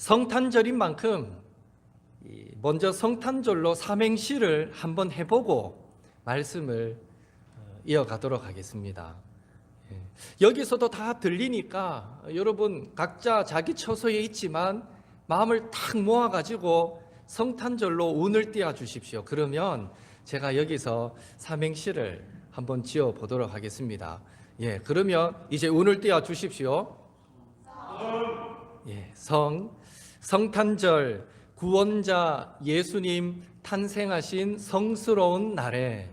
성탄절인 만큼 이 먼저 성탄절로 삼행시를 한번 해보고 말씀을 어, 이어가도록 하겠습니다. 예. 여기서도 다 들리니까 여러분 각자 자기 처소에 있지만 마음을 탁 모아가지고 성탄절로 운을 띄워 주십시오. 그러면 제가 여기서 삼행시를 한번 지어 보도록 하겠습니다. 예, 그러면 이제 운을 띄워 주십시오. 예, 성 성탄절 구원자 예수님 탄생하신 성스러운 날에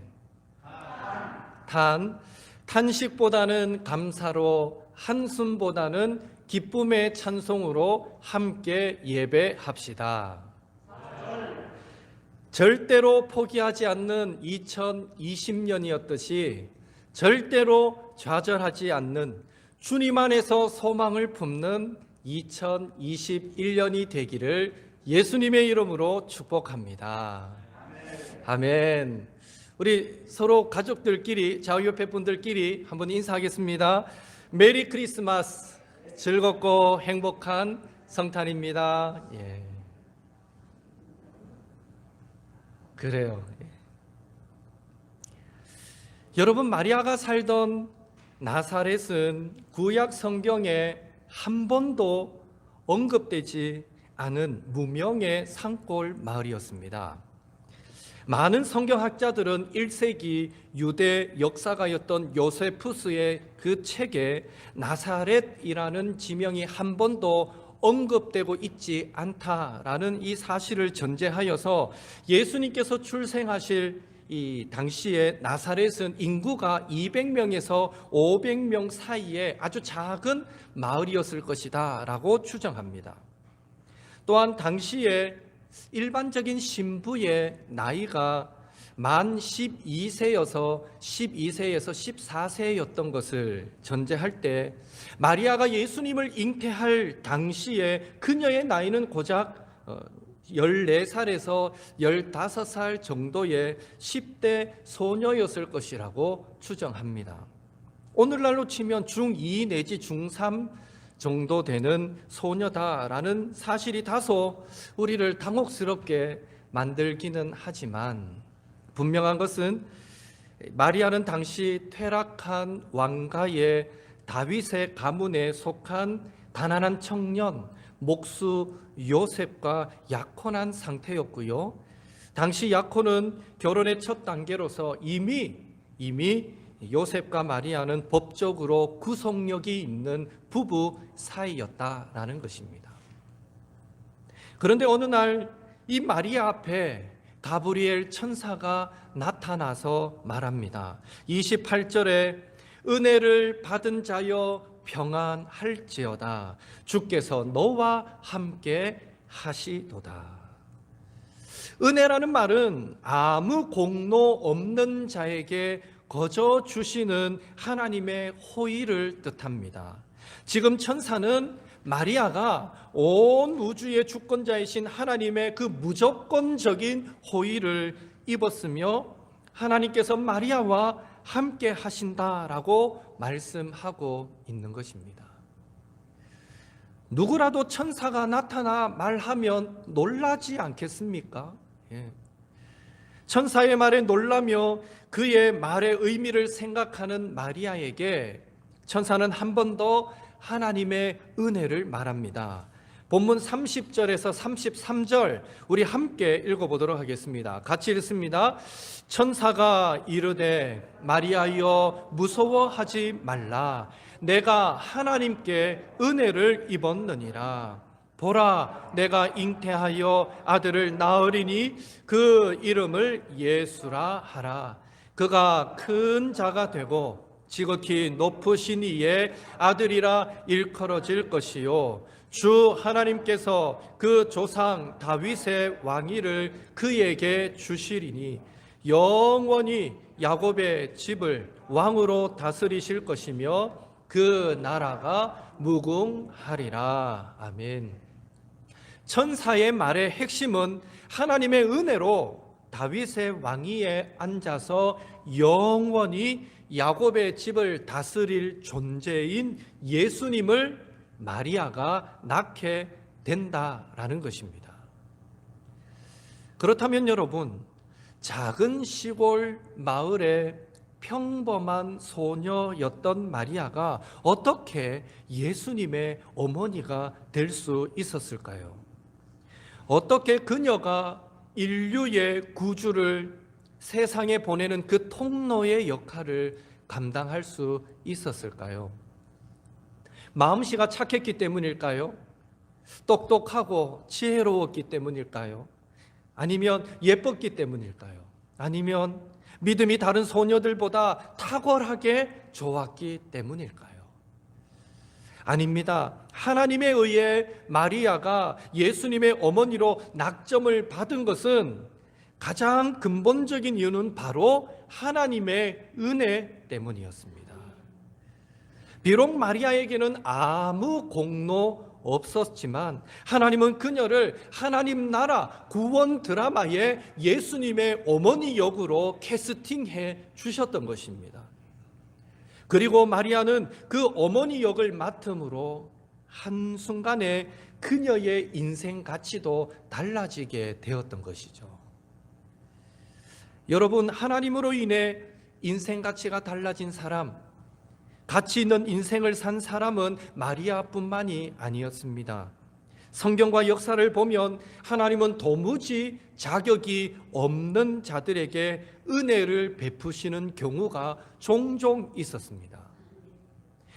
탄 탄식보다는 감사로 한숨보다는 기쁨의 찬송으로 함께 예배합시다. 절대로 포기하지 않는 2020년이었듯이 절대로 좌절하지 않는 주님 안에서 소망을 품는 2021년이 되기를 예수님의 이름으로 축복합니다. 아멘. 우리 서로 가족들끼리 좌우옆에 분들끼리 한번 인사하겠습니다. 메리 크리스마스 즐겁고 행복한 성탄입니다. 예. 그래요. 예. 여러분 마리아가 살던 나사렛은 구약 성경에 한 번도 언급되지 않은 무명의 산골 마을이었습니다. 많은 성경학자들은 1세기 유대 역사가였던 요세푸스의 그 책에 나사렛이라는 지명이 한 번도 언급되고 있지 않다라는 이 사실을 전제하여서 예수님께서 출생하실 이 당시에 나사렛은 인구가 200명에서 500명 사이에 아주 작은 마을이었을 것이다라고 추정합니다. 또한 당시에 일반적인 신부의 나이가 만 12세여서 12세에서 14세였던 것을 전제할 때 마리아가 예수님을 잉태할 당시에 그녀의 나이는 고작 어, 14살에서 15살 정도의 10대 소녀였을 것이라고 추정합니다. 오늘날로 치면 중2 내지 중3 정도 되는 소녀다라는 사실이 다소 우리를 당혹스럽게 만들기는 하지만 분명한 것은 마리아는 당시 퇴락한 왕가의 다윗의 가문에 속한 가난한 청년 목수 요셉과 약혼한 상태였고요. 당시 약혼은 결혼의 첫 단계로서 이미 이미 요셉과 마리아는 법적으로 구속력이 있는 부부 사이였다라는 것입니다. 그런데 어느 날 이 마리아 앞에 가브리엘 천사가 나타나서 말합니다. 28절에 은혜를 받은 자여 평안할지어다 주께서 너와 함께 하시도다. 은혜라는 말은 아무 공로 없는 자에게 거저 주시는 하나님의 호의를 뜻합니다. 지금 천사는 마리아가 온 우주의 주권자이신 하나님의 그 무조건적인 호의를 입었으며 하나님께서 마리아와 함께 하신다라고 말씀하고 있는 것입니다. 누구라도 천사가 나타나 말하면 놀라지 않겠습니까? 예. 천사의 말에 놀라며 그의 말의 의미를 생각하는 마리아에게 천사는 한 번 더 하나님의 은혜를 말합니다. 본문 30절에서 33절 우리 함께 읽어보도록 하겠습니다. 같이 읽습니다. 천사가 이르되 마리아여 무서워하지 말라. 내가 하나님께 은혜를 입었느니라. 보라, 내가 잉태하여 아들을 낳으리니 그 이름을 예수라 하라. 그가 큰 자가 되고 지극히 높으신 이의 아들이라 일컬어질 것이요. 주 하나님께서 그 조상 다윗의 왕위를 그에게 주시리니 영원히 야곱의 집을 왕으로 다스리실 것이며 그 나라가 무궁하리라. 아멘. 천사의 말의 핵심은 하나님의 은혜로 다윗의 왕위에 앉아서 영원히 야곱의 집을 다스릴 존재인 예수님을 마리아가 낳게 된다라는 것입니다. 그렇다면 여러분, 작은 시골 마을의 평범한 소녀였던 마리아가 어떻게 예수님의 어머니가 될 수 있었을까요? 어떻게 그녀가 인류의 구주를 세상에 보내는 그 통로의 역할을 감당할 수 있었을까요? 마음씨가 착했기 때문일까요? 똑똑하고 지혜로웠기 때문일까요? 아니면 예뻤기 때문일까요? 아니면 믿음이 다른 소녀들보다 탁월하게 좋았기 때문일까요? 아닙니다. 하나님에 의해 마리아가 예수님의 어머니로 낙점을 받은 것은 가장 근본적인 이유는 바로 하나님의 은혜 때문이었습니다. 비록 마리아에게는 아무 공로 없었지만 하나님은 그녀를 하나님 나라 구원 드라마의 예수님의 어머니 역으로 캐스팅해 주셨던 것입니다. 그리고 마리아는 그 어머니 역을 맡음으로 한순간에 그녀의 인생 가치도 달라지게 되었던 것이죠. 여러분, 하나님으로 인해 인생 가치가 달라진 사람, 가치 있는 인생을 산 사람은 마리아뿐만이 아니었습니다. 성경과 역사를 보면 하나님은 도무지 자격이 없는 자들에게 은혜를 베푸시는 경우가 종종 있었습니다.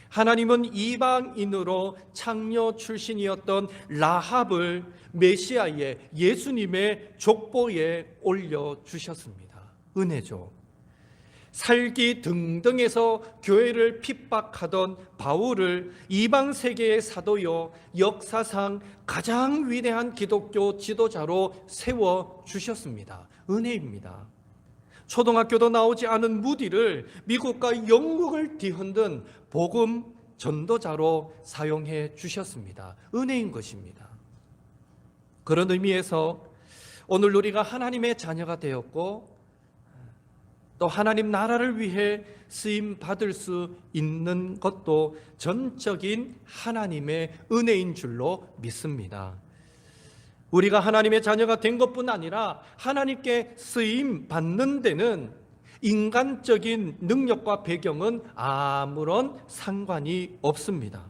하나님은 이방인으로 창녀 출신이었던 라합을 메시아의 예수님의 족보에 올려 주셨습니다. 은혜죠. 살기 등등에서 교회를 핍박하던 바울을 이방 세계의 사도요 역사상 가장 위대한 기독교 지도자로 세워 주셨습니다. 은혜입니다. 초등학교도 나오지 않은 무디를 미국과 영국을 뒤흔든 복음 전도자로 사용해 주셨습니다. 은혜인 것입니다. 그런 의미에서 오늘 우리가 하나님의 자녀가 되었고 또 하나님 나라를 위해 쓰임 받을 수 있는 것도 전적인 하나님의 은혜인 줄로 믿습니다. 우리가 하나님의 자녀가 된 것뿐 아니라 하나님께 쓰임 받는 데는 인간적인 능력과 배경은 아무런 상관이 없습니다.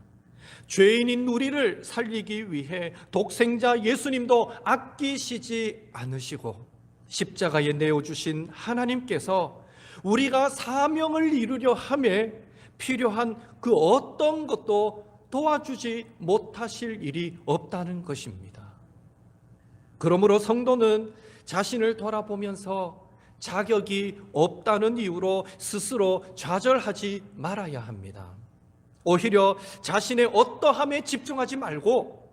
죄인인 우리를 살리기 위해 독생자 예수님도 아끼시지 않으시고 십자가에 내어 주신 하나님께서 우리가 사명을 이루려 함에 필요한 그 어떤 것도 도와주지 못하실 일이 없다는 것입니다. 그러므로 성도는 자신을 돌아보면서 자격이 없다는 이유로 스스로 좌절하지 말아야 합니다. 오히려 자신의 어떠함에 집중하지 말고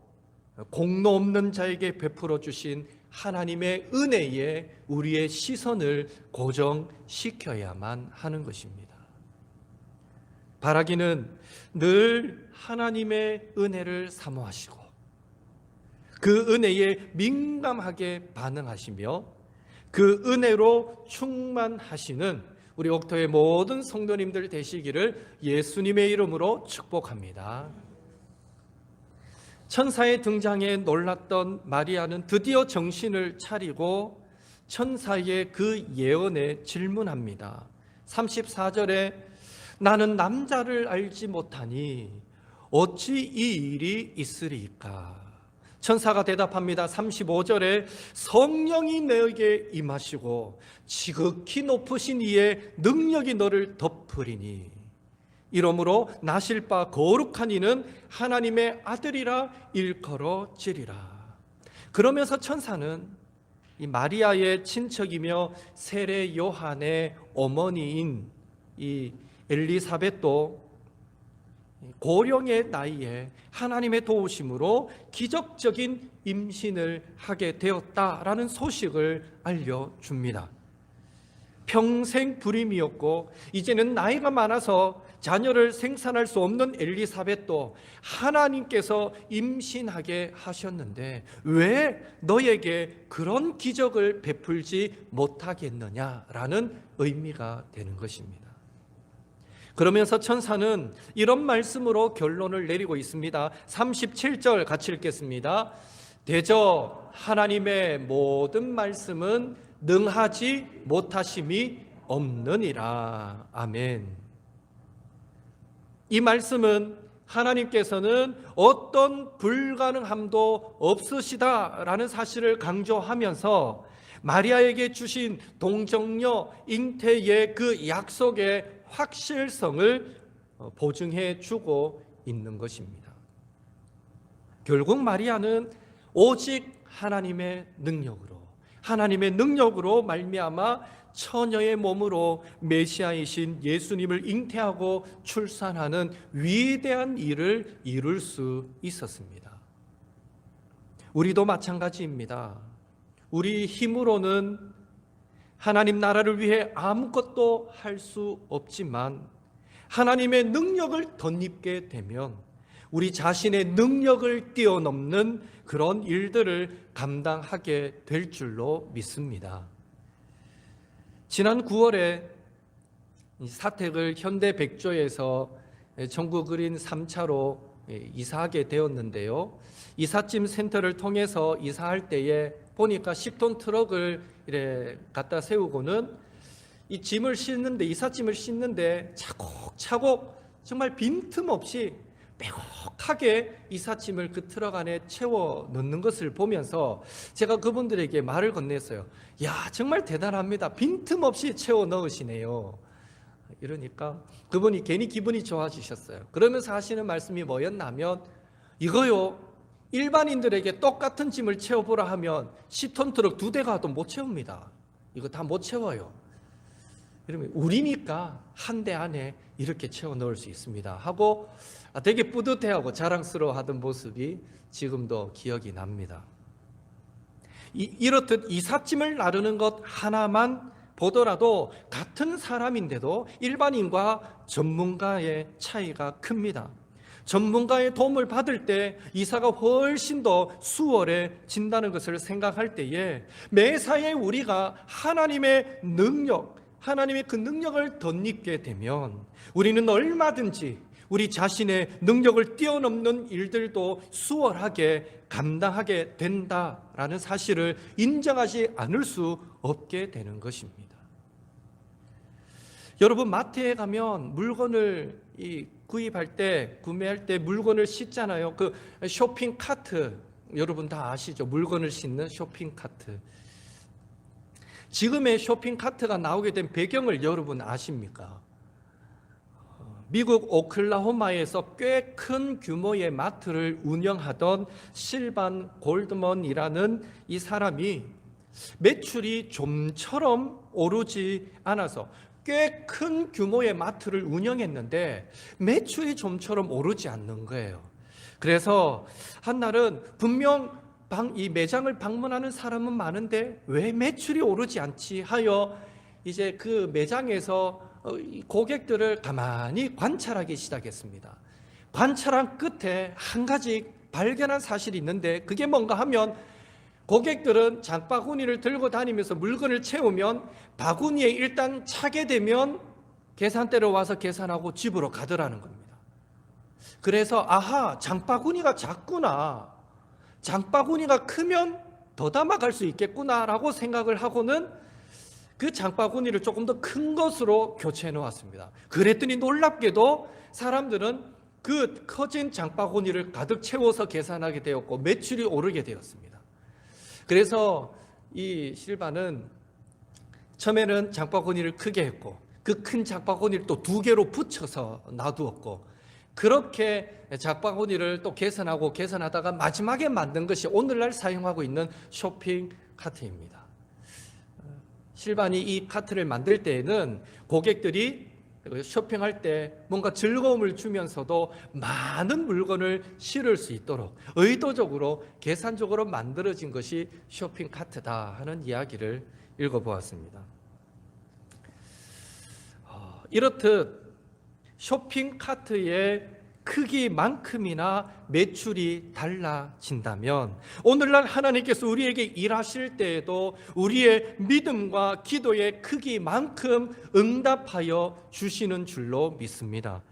공로 없는 자에게 베풀어 주신 하나님의 은혜에 우리의 시선을 고정시켜야만 하는 것입니다. 바라기는 늘 하나님의 은혜를 사모하시고 그 은혜에 민감하게 반응하시며 그 은혜로 충만하시는 우리 옥토의 모든 성도님들 되시기를 예수님의 이름으로 축복합니다. 천사의 등장에 놀랐던 마리아는 드디어 정신을 차리고 천사의 그 예언에 질문합니다. 34절에 나는 남자를 알지 못하니 어찌 이 일이 있으리까? 천사가 대답합니다. 35절에 성령이 내게 임하시고 지극히 높으신 이의 능력이 너를 덮으리니 이러므로 나실 바 거룩한 이는 하나님의 아들이라 일컬어지리라. 그러면서 천사는 이 마리아의 친척이며 세례 요한의 어머니인 이 엘리사벳도 고령의 나이에 하나님의 도우심으로 기적적인 임신을 하게 되었다라는 소식을 알려줍니다. 평생 불임이었고 이제는 나이가 많아서 자녀를 생산할 수 없는 엘리사벳도 하나님께서 임신하게 하셨는데 왜 너에게 그런 기적을 베풀지 못하겠느냐라는 의미가 되는 것입니다. 그러면서 천사는 이런 말씀으로 결론을 내리고 있습니다. 37절 같이 읽겠습니다. 대저 하나님의 모든 말씀은 능하지 못하심이 없느니라. 아멘. 이 말씀은 하나님께서는 어떤 불가능함도 없으시다라는 사실을 강조하면서 마리아에게 주신 동정녀 잉태의 그 약속의 확실성을 어, 보증해 주고 있는 것입니다. 결국 마리아는 오직 하나님의 능력으로 하나님의 능력으로 말미암아 처녀의 몸으로 메시아이신 예수님을 잉태하고 출산하는 위대한 일을 이룰 수 있었습니다. 우리도 마찬가지입니다. 우리 힘으로는 하나님 나라를 위해 아무것도 할 수 없지만 하나님의 능력을 덧입게 되면 우리 자신의 능력을 뛰어넘는 그런 일들을 감당하게 될 줄로 믿습니다. 지난 9월에 사택을 현대 백조에서 전국 그린 3차로 이사하게 되었는데요. 이삿짐 센터를 통해서 이사할 때에 보니까 10톤 트럭을 이래 갖다 세우고는 이 짐을 싣는데 이삿짐을 싣는데 차곡차곡 정말 빈틈없이 빼곡하게 이삿짐을 그 트럭 안에 채워 넣는 것을 보면서 제가 그분들에게 말을 건넸어요. 야, 정말 대단합니다. 빈틈없이 채워 넣으시네요. 이러니까 그분이 괜히 기분이 좋아지셨어요. 그러면서 하시는 말씀이 뭐였냐면 이거요. 일반인들에게 똑같은 짐을 채워보라 하면 10톤 트럭 두 대 가 도 못 채웁니다. 이거 다 못 채워요. 그러면 우리니까 한 대 안에 이렇게 채워 넣을 수 있습니다. 하고 되게 뿌듯해하고 자랑스러워 하던 모습이 지금도 기억이 납니다. 이, 이렇듯 이삿짐을 나르는 것 하나만 보더라도 같은 사람인데도 일반인과 전문가의 차이가 큽니다. 전문가의 도움을 받을 때 이사가 훨씬 더 수월해진다는 것을 생각할 때에 매사에 우리가 하나님의 능력, 하나님의 그 능력을 덧입게 되면 우리는 얼마든지 우리 자신의 능력을 뛰어넘는 일들도 수월하게 감당하게 된다라는 사실을 인정하지 않을 수 없게 되는 것입니다. 여러분 마트에 가면 물건을 구입할 때 구매할 때 물건을 싣잖아요. 그 쇼핑 카트 여러분 다 아시죠? 물건을 싣는 쇼핑 카트. 지금의 쇼핑 카트가 나오게 된 배경을 여러분 아십니까? 미국 오클라호마에서 꽤 큰 규모의 마트를 운영하던 실반 골드먼이라는 이 사람이 매출이 좀처럼 오르지 않아서 꽤 큰 규모의 마트를 운영했는데 매출이 좀처럼 오르지 않는 거예요. 그래서 한날은 분명 방, 이 매장을 방문하는 사람은 많은데 왜 매출이 오르지 않지 하여 이제 그 매장에서 어, 고객들을 가만히 관찰하기 시작했습니다. 관찰한 끝에 한 가지 발견한 사실이 있는데 그게 뭔가 하면 고객들은 장바구니를 들고 다니면서 물건을 채우면 바구니에 일단 차게 되면 계산대로 와서 계산하고 집으로 가더라는 겁니다. 그래서 아하 장바구니가 작구나 장바구니가 크면 더 담아갈 수 있겠구나라고 생각을 하고는 그 장바구니를 조금 더 큰 것으로 교체해 놓았습니다. 그랬더니 놀랍게도 사람들은 그 커진 장바구니를 가득 채워서 계산하게 되었고 매출이 오르게 되었습니다. 그래서 이 실바는 처음에는 장바구니를 크게 했고 그 큰 장바구니를 또 두 개로 붙여서 놔두었고 그렇게 장바구니를 또 계산하고 계산하다가 마지막에 만든 것이 오늘날 사용하고 있는 쇼핑 카트입니다. 실반이 이 카트를 만들 때에는 고객들이 쇼핑할 때 뭔가 즐거움을 주면서도 많은 물건을 실을 수 있도록 의도적으로 계산적으로 만들어진 것이 쇼핑 카트다 하는 이야기를 읽어보았습니다. 어, 이렇듯 쇼핑 카트의 크기만큼이나 매출이 달라진다면 오늘날 하나님께서 우리에게 일하실 때에도 우리의 믿음과 기도의 크기만큼 응답하여 주시는 줄로 믿습니다.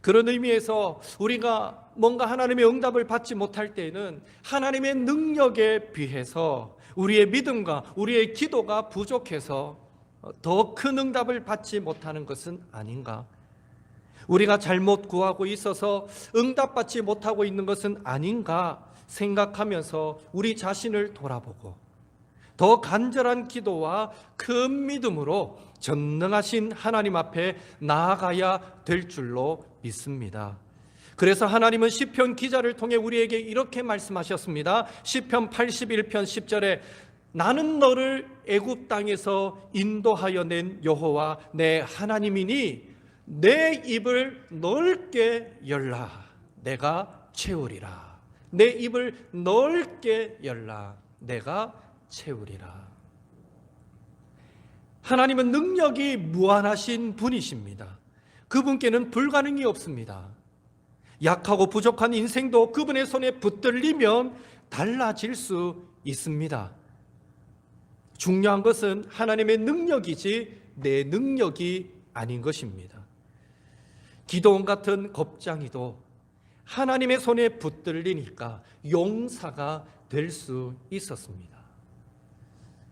그런 의미에서 우리가 뭔가 하나님의 응답을 받지 못할 때에는 하나님의 능력에 비해서 우리의 믿음과 우리의 기도가 부족해서 더 큰 응답을 받지 못하는 것은 아닌가? 우리가 잘못 구하고 있어서 응답받지 못하고 있는 것은 아닌가 생각하면서 우리 자신을 돌아보고 더 간절한 기도와 큰 믿음으로 전능하신 하나님 앞에 나아가야 될 줄로 믿습니다. 그래서 하나님은 시편 기자를 통해 우리에게 이렇게 말씀하셨습니다. 시편 81편 10절에 나는 너를 애굽 땅에서 인도하여 낸 여호와 내 하나님이니 내 입을 넓게 열라. 내가 채우리라. 내 입을 넓게 열라. 내가 채우리라. 하나님은 능력이 무한하신 분이십니다. 그분께는 불가능이 없습니다. 약하고 부족한 인생도 그분의 손에 붙들리면 달라질 수 있습니다. 중요한 것은 하나님의 능력이지 내 능력이 아닌 것입니다 기도원 같은 겁장이도 하나님의 손에 붙들리니까 용사가 될 수 있었습니다.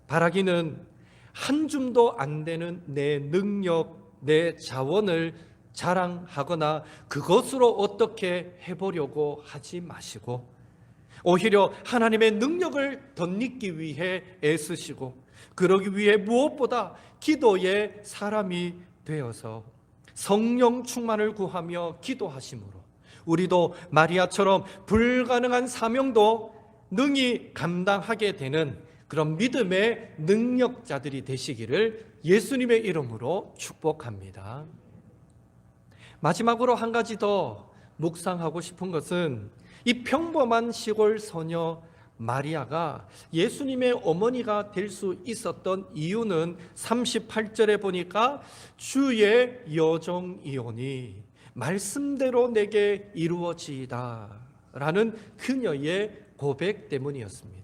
바라기는 한 줌도 안 되는 내 능력, 내 자원을 자랑하거나 그것으로 어떻게 해보려고 하지 마시고 오히려 하나님의 능력을 덧입기 위해 애쓰시고 그러기 위해 무엇보다 기도의 사람이 되어서 성령 충만을 구하며 기도하심으로 우리도 마리아처럼 불가능한 사명도 능히 감당하게 되는 그런 믿음의 능력자들이 되시기를 예수님의 이름으로 축복합니다. 마지막으로 한 가지 더 묵상하고 싶은 것은 이 평범한 시골 소녀 마리아가 예수님의 어머니가 될 수 있었던 이유는 38절에 보니까 주의 여종이오니 말씀대로 내게 이루어지이다 라는 그녀의 고백 때문이었습니다.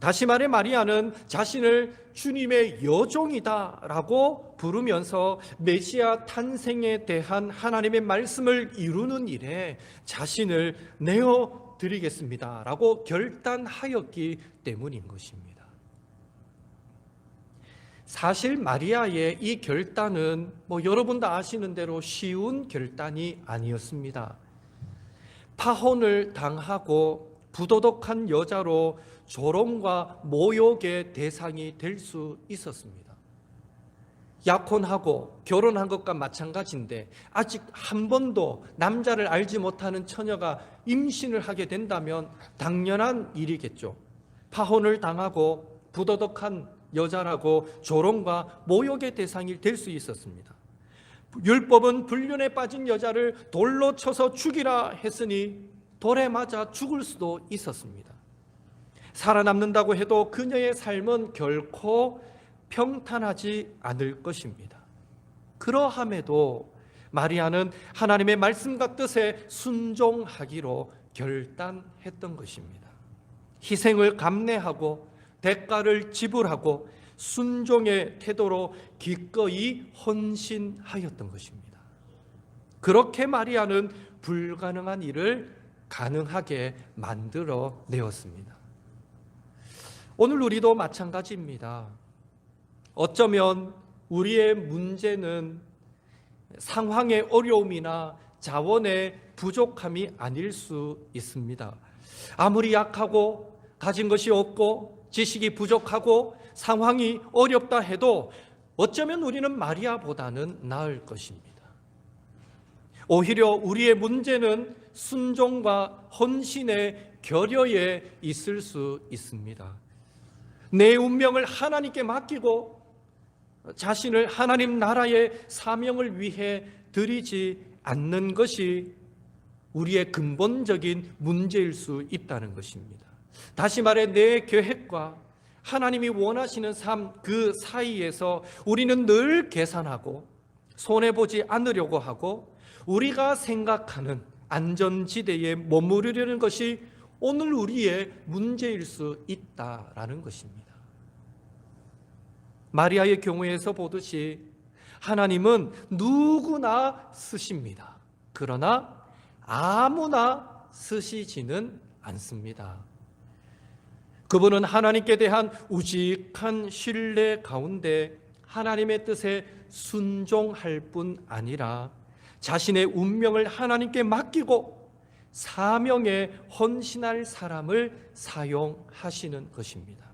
다시 말해 마리아는 자신을 주님의 여종이다 라고 부르면서 메시아 탄생에 대한 하나님의 말씀을 이루는 일에 자신을 내어 드리겠습니다 라고 결단하였기 때문인 것입니다. 사실 마리아의 이 결단은 뭐 여러분 다 아시는 대로 쉬운 결단이 아니었습니다. 파혼을 당하고 부도덕한 여자로 조롱과 모욕의 대상이 될 수 있었습니다. 약혼하고 결혼한 것과 마찬가지인데 아직 한 번도 남자를 알지 못하는 처녀가 임신을 하게 된다면 당연한 일이겠죠. 파혼을 당하고 부도덕한 여자라고 조롱과 모욕의 대상이 될 수 있었습니다. 율법은 불륜에 빠진 여자를 돌로 쳐서 죽이라 했으니 돌에 맞아 죽을 수도 있었습니다. 살아남는다고 해도 그녀의 삶은 결코 평탄하지 않을 것입니다. 그러함에도 마리아는 하나님의 말씀과 뜻에 순종하기로 결단했던 것입니다. 희생을 감내하고 대가를 지불하고 순종의 태도로 기꺼이 헌신하였던 것입니다. 그렇게 마리아는 불가능한 일을 가능하게 만들어 내었습니다. 오늘 우리도 마찬가지입니다. 어쩌면 우리의 문제는 상황의 어려움이나 자원의 부족함이 아닐 수 있습니다. 아무리 약하고 가진 것이 없고 지식이 부족하고 상황이 어렵다 해도 어쩌면 우리는 마리아보다는 나을 것입니다. 오히려 우리의 문제는 순종과 헌신의 결여에 있을 수 있습니다. 내 운명을 하나님께 맡기고 자신을 하나님 나라의 사명을 위해 드리지 않는 것이 우리의 근본적인 문제일 수 있다는 것입니다. 다시 말해 내 계획과 하나님이 원하시는 삶 그 사이에서 우리는 늘 계산하고 손해 보지 않으려고 하고 우리가 생각하는 안전지대에 머무르려는 것이 오늘 우리의 문제일 수 있다라는 것입니다. 마리아의 경우에서 보듯이 하나님은 누구나 쓰십니다. 그러나 아무나 쓰시지는 않습니다. 그분은 하나님께 대한 우직한 신뢰 가운데 하나님의 뜻에 순종할 뿐 아니라 자신의 운명을 하나님께 맡기고 사명에 헌신할 사람을 사용하시는 것입니다.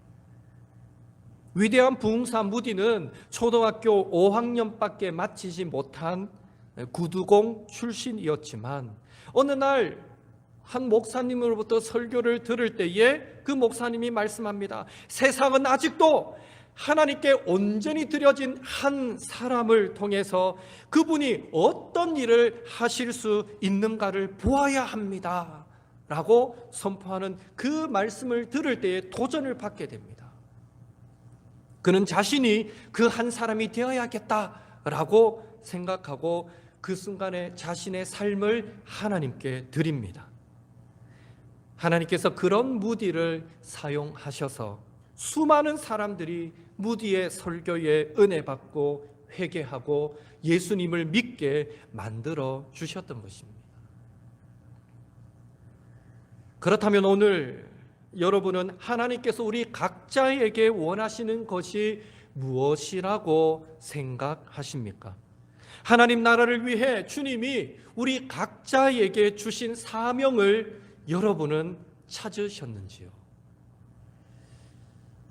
위대한 부흥사 무디는 초등학교 5학년밖에 마치지 못한 구두공 출신이었지만 어느 날 한 목사님으로부터 설교를 들을 때에 그 목사님이 말씀합니다. 세상은 아직도 하나님께 온전히 드려진 한 사람을 통해서 그분이 어떤 일을 하실 수 있는가를 보아야 합니다. 라고 선포하는 그 말씀을 들을 때에 도전을 받게 됩니다. 그는 자신이 그 한 사람이 되어야겠다라고 생각하고 그 순간에 자신의 삶을 하나님께 드립니다. 하나님께서 그런 무디를 사용하셔서 수많은 사람들이 무디의 설교에 은혜 받고 회개하고 예수님을 믿게 만들어 주셨던 것입니다. 그렇다면 오늘 여러분은 하나님께서 우리 각자에게 원하시는 것이 무엇이라고 생각하십니까? 하나님 나라를 위해 주님이 우리 각자에게 주신 사명을 여러분은 찾으셨는지요?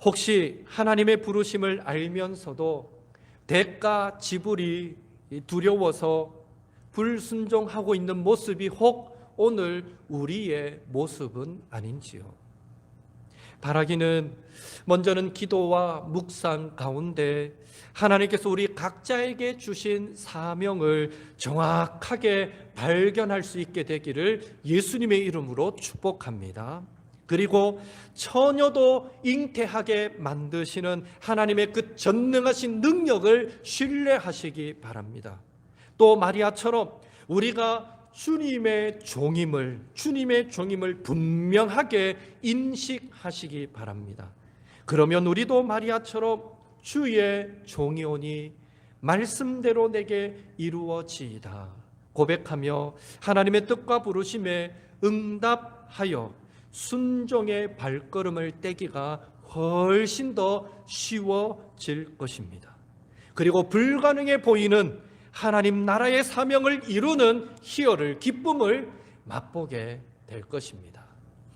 혹시 하나님의 부르심을 알면서도 대가 지불이 두려워서 불순종하고 있는 모습이 혹 오늘 우리의 모습은 아닌지요? 바라기는 먼저는 기도와 묵상 가운데 하나님께서 우리 각자에게 주신 사명을 정확하게 발견할 수 있게 되기를 예수님의 이름으로 축복합니다. 그리고 처녀도 잉태하게 만드시는 하나님의 그 전능하신 능력을 신뢰하시기 바랍니다. 또 마리아처럼 우리가 주님의 종임을 주님의 종임을 분명하게 인식하시기 바랍니다. 그러면 우리도 마리아처럼 주의 종이 오니 말씀대로 내게 이루어지이다 고백하며 하나님의 뜻과 부르심에 응답하여 순종의 발걸음을 떼기가 훨씬 더 쉬워질 것입니다. 그리고 불가능해 보이는 하나님 나라의 사명을 이루는 희열을 기쁨을 맛보게 될 것입니다.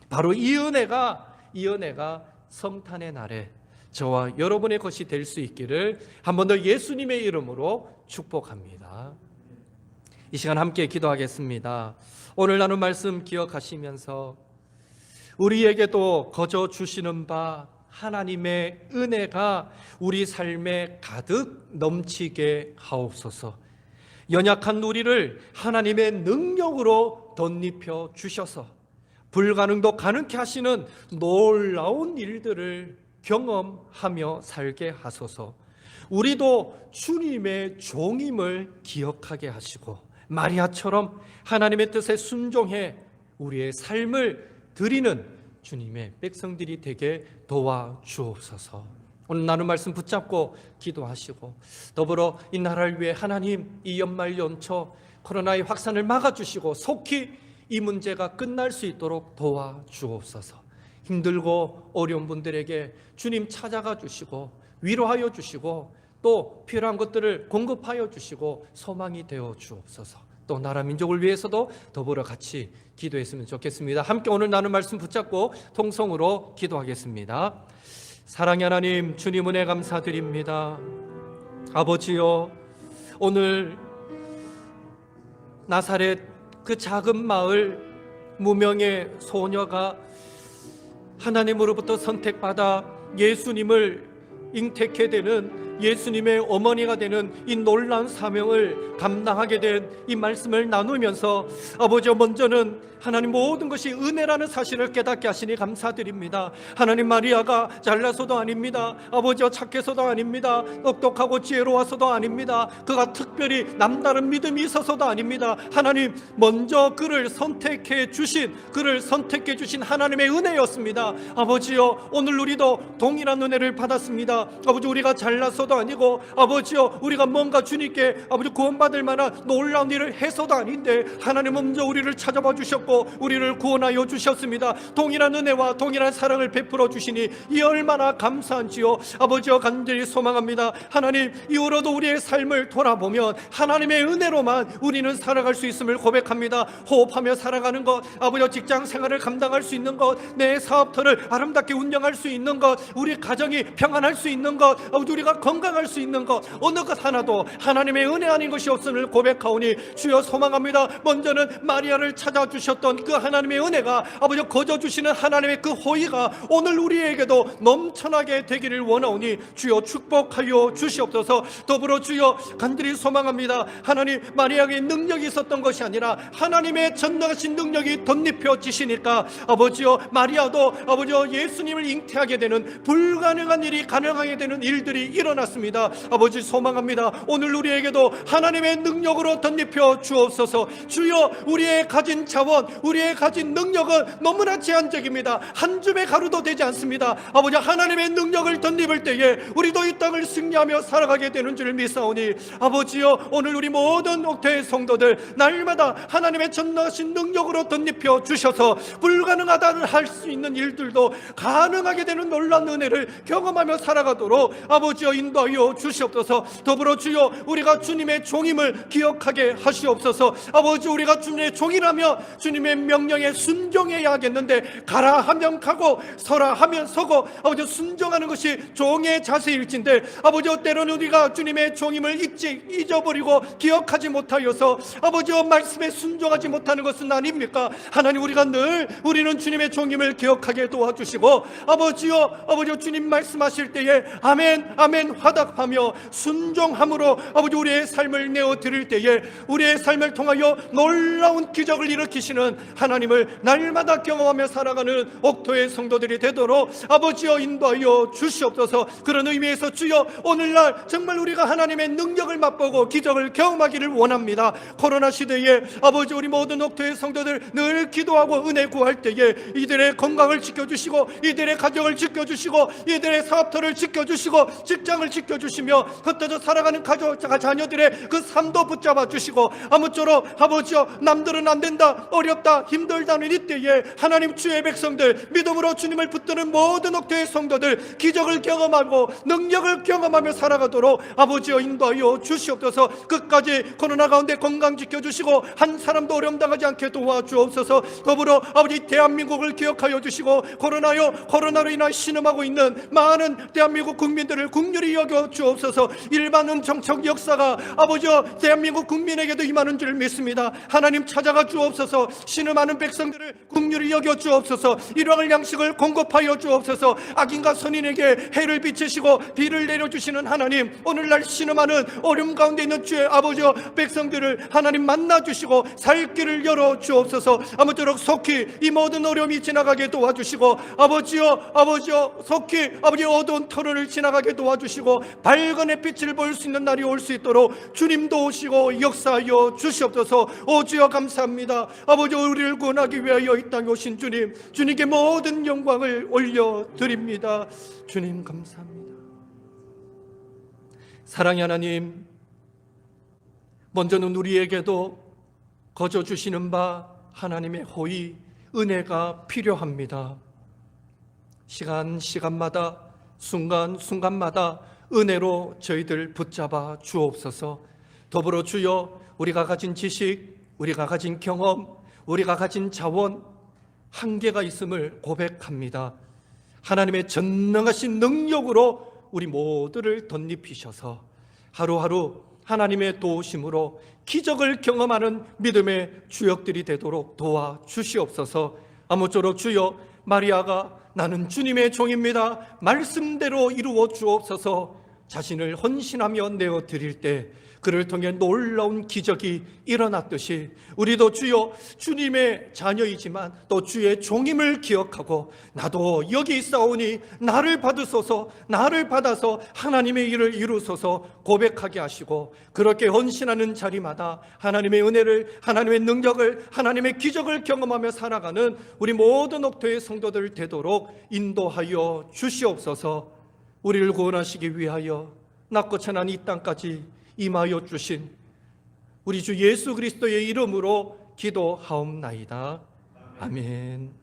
바로 이 은혜가 이 은혜가 성탄의 날에 저와 여러분의 것이 될 수 있기를 한 번 더 예수님의 이름으로 축복합니다. 이 시간 함께 기도하겠습니다. 오늘 나눈 말씀 기억하시면서 우리에게도 거저 주시는 바 하나님의 은혜가 우리 삶에 가득 넘치게 하옵소서. 연약한 우리를 하나님의 능력으로 덧입혀 주셔서 불가능도 가능케 하시는 놀라운 일들을 경험하며 살게 하소서. 우리도 주님의 종임을 기억하게 하시고 마리아처럼 하나님의 뜻에 순종해 우리의 삶을 드리는 주님의 백성들이 되게 도와 주옵소서. 오늘 나눈 말씀 붙잡고 기도하시고 더불어 이 나라를 위해 하나님 이 연말 연초 코로나의 확산을 막아주시고 속히 이 문제가 끝날 수 있도록 도와 주옵소서. 힘들고 어려운 분들에게 주님 찾아가 주시고 위로하여 주시고 또 필요한 것들을 공급하여 주시고 소망이 되어 주옵소서. 또 나라 민족을 위해서도 더불어 같이 기도했으면 좋겠습니다. 함께 오늘 나눈 말씀 붙잡고 통성으로 기도하겠습니다. 사랑의 하나님 주님 은혜 감사드립니다. 아버지요 오늘 나사렛 그 작은 마을 무명의 소녀가 하나님으로부터 선택받아 예수님을 잉태케 되는 예수님의 어머니가 되는 이 놀라운 사명을 감당하게 된 이 말씀을 나누면서 아버지 먼저는 하나님 모든 것이 은혜라는 사실을 깨닫게 하시니 감사드립니다. 하나님 마리아가 잘나서도 아닙니다. 아버지와 착해서도 아닙니다. 똑똑하고 지혜로워서도 아닙니다. 그가 특별히 남다른 믿음이 있어서도 아닙니다. 하나님 먼저 그를 선택해 주신 그를 선택해 주신 하나님의 은혜였습니다. 아버지요 오늘 우리도 동일한 은혜를 받았습니다. 아버지 우리가 잘나서 도 아니고 아버지요 우리가 뭔가 주님께 아버지 구원받을 만한 놀라운 일을 해서도 아닌데 하나님 먼저 우리를 찾아봐 주셨고 우리를 구원하여 주셨습니다. 동일한 은혜와 동일한 사랑을 베풀어 주시니 이 얼마나 감사한지요. 아버지여 간절히 소망합니다. 하나님 이후로도 우리의 삶을 돌아보면 하나님의 은혜로만 우리는 살아갈 수 있음을 고백합니다. 호흡하며 살아가는 것, 아버지여 직장 생활을 감당할 수 있는 것, 내 사업터를 아름답게 운영할 수 있는 것, 우리 가정이 평안할 수 있는 것, 아버지 우리가 건강 할 수 있는 것, 어느 것 하나도 하나님의 은혜 아닌 것이 없음을 고백하오니 주여 소망합니다. 먼저는 마리아를 찾아주셨던 그 하나님의 은혜가 아버지 거저 주시는 하나님의 그 호의가 오늘 우리에게도 넘쳐나게 되기를 원하오니 주여 축복하여 주시옵소서. 더불어 주여 간절히 소망합니다. 하나님 마리아에게 능력이 있었던 것이 아니라 하나님의 전능하신 능력이 덧입혀지시니까 아버지여 마리아도 아버지여 예수님을 잉태하게 되는 불가능한 일이 가능하게 되는 일들이 일어났습니다. 아버지 소망합니다. 오늘 우리에게도 하나님의 능력으로 덧입혀 주옵소서. 주여 우리의 가진 자원, 우리의 가진 능력은 너무나 제한적입니다. 한 줌의 가루도 되지 않습니다. 아버지 하나님의 능력을 덧입을 때에 우리도 이 땅을 승리하며 살아가게 되는 줄 믿사오니 아버지여 오늘 우리 모든 옥태의 성도들 날마다 하나님의 전능하신 능력으로 덧입혀 주셔서 불가능하다는 할수 있는 일들도 가능하게 되는 놀라운 은혜를 경험하며 살아가도록 아버지여 인도 하여 주시옵소서. 더불어 주여 우리가 주님의 종임을 기억하게 하시옵소서. 아버지 우리가 주님의 종이라며 주님의 명령에 순종해야 하겠는데 가라 하면 가고 서라 하면 서고 아버지 순종하는 것이 종의 자세일진데 아버지 때로는 우리가 주님의 종임을 잊지 잊어버리고 기억하지 못하여서 아버지와 말씀에 순종하지 못하는 것은 아닙니까? 하나님 우리가 늘 우리는 주님의 종임을 기억하게 도와주시고 아버지여 아버지 주님 말씀하실 때에 아멘 아멘 화답하며 순종함으로 아버지 우리의 삶을 내어 드릴 때에 우리의 삶을 통하여 놀라운 기적을 일으키시는 하나님을 날마다 경험하며 살아가는 옥토의 성도들이 되도록 아버지여 인도하여 주시옵소서. 그런 의미에서 주여 오늘날 정말 우리가 하나님의 능력을 맛보고 기적을 경험하기를 원합니다. 코로나 시대에 아버지 우리 모든 옥토의 성도들 늘 기도하고 은혜 구할 때에 이들의 건강을 지켜주시고 이들의 가정을 지켜주시고 이들의 사업터를 지켜주시고 직장을 지켜주시며 흩어져 살아가는 가족 자녀들의 그 삶도 붙잡아 주시고 아무쪼록 아버지여 남들은 안 된다 어렵다 힘들다는 이때에 하나님 주의 백성들 믿음으로 주님을 붙드는 모든 옥토의 성도들 기적을 경험하고 능력을 경험하며 살아가도록 아버지여 인도하여 주시옵소서. 끝까지 코로나 가운데 건강 지켜주시고 한 사람도 어려움 당하지 않게 도와주옵소서. 더불어 아버지 대한민국을 기억하여 주시고 코로나요 코로나로 인한 신음하고 있는 많은 대한민국 국민들을 국률이 여겨 주옵소서. 일반 음정적 역사가 아버지여 대한민국 국민에게도 임하는 줄 믿습니다. 하나님 찾아가 주옵소서. 신음하는 백성들을 국률이 여겨 주옵소서. 일왕을 양식을 공급하여 주옵소서. 악인과 선인에게 해를 비치시고 비를 내려주시는 하나님 오늘날 신음하는 어려움 가운데 있는 주의 아버지여 백성들을 하나님 만나 주시고 살 길을 열어 주옵소서. 아무쪼록 속히 이 모든 어려움이 지나가게 도와주시고 아버지여 아버지여 속히 아버지 어두운 터널을 지나가게 도와주시고 밝은 햇빛을 볼 수 있는 날이 올 수 있도록 주님도 오시고 역사하여 주시옵소서. 오 주여 감사합니다. 아버지 우리를 구원하기 위하여 이 땅에 오신 주님 주님께 모든 영광을 올려드립니다. 주님 감사합니다. 사랑의 하나님 먼저는 우리에게도 거저 주시는 바 하나님의 호의 은혜가 필요합니다. 시간 시간마다 순간 순간마다 은혜로 저희들 붙잡아 주옵소서. 더불어 주여 우리가 가진 지식, 우리가 가진 경험, 우리가 가진 자원 한계가 있음을 고백합니다. 하나님의 전능하신 능력으로 우리 모두를 덧입히셔서 하루하루 하나님의 도우심으로 기적을 경험하는 믿음의 주역들이 되도록 도와 주시옵소서. 아무쪼록 주여 마리아가 나는 주님의 종입니다. 말씀대로 이루어 주옵소서. 자신을 헌신하며 내어 드릴 때 그를 통해 놀라운 기적이 일어났듯이 우리도 주여 주님의 자녀이지만 또 주의 종임을 기억하고 나도 여기 있사오니 나를 받으소서 나를 받아서 하나님의 일을 이루소서 고백하게 하시고 그렇게 헌신하는 자리마다 하나님의 은혜를 하나님의 능력을 하나님의 기적을 경험하며 살아가는 우리 모든 옥토의 성도들 되도록 인도하여 주시옵소서. 우리를 구원하시기 위하여 낮고 천한 이 땅까지 임하여 주신 우리 주 예수 그리스도의 이름으로 기도하옵나이다. 아멘.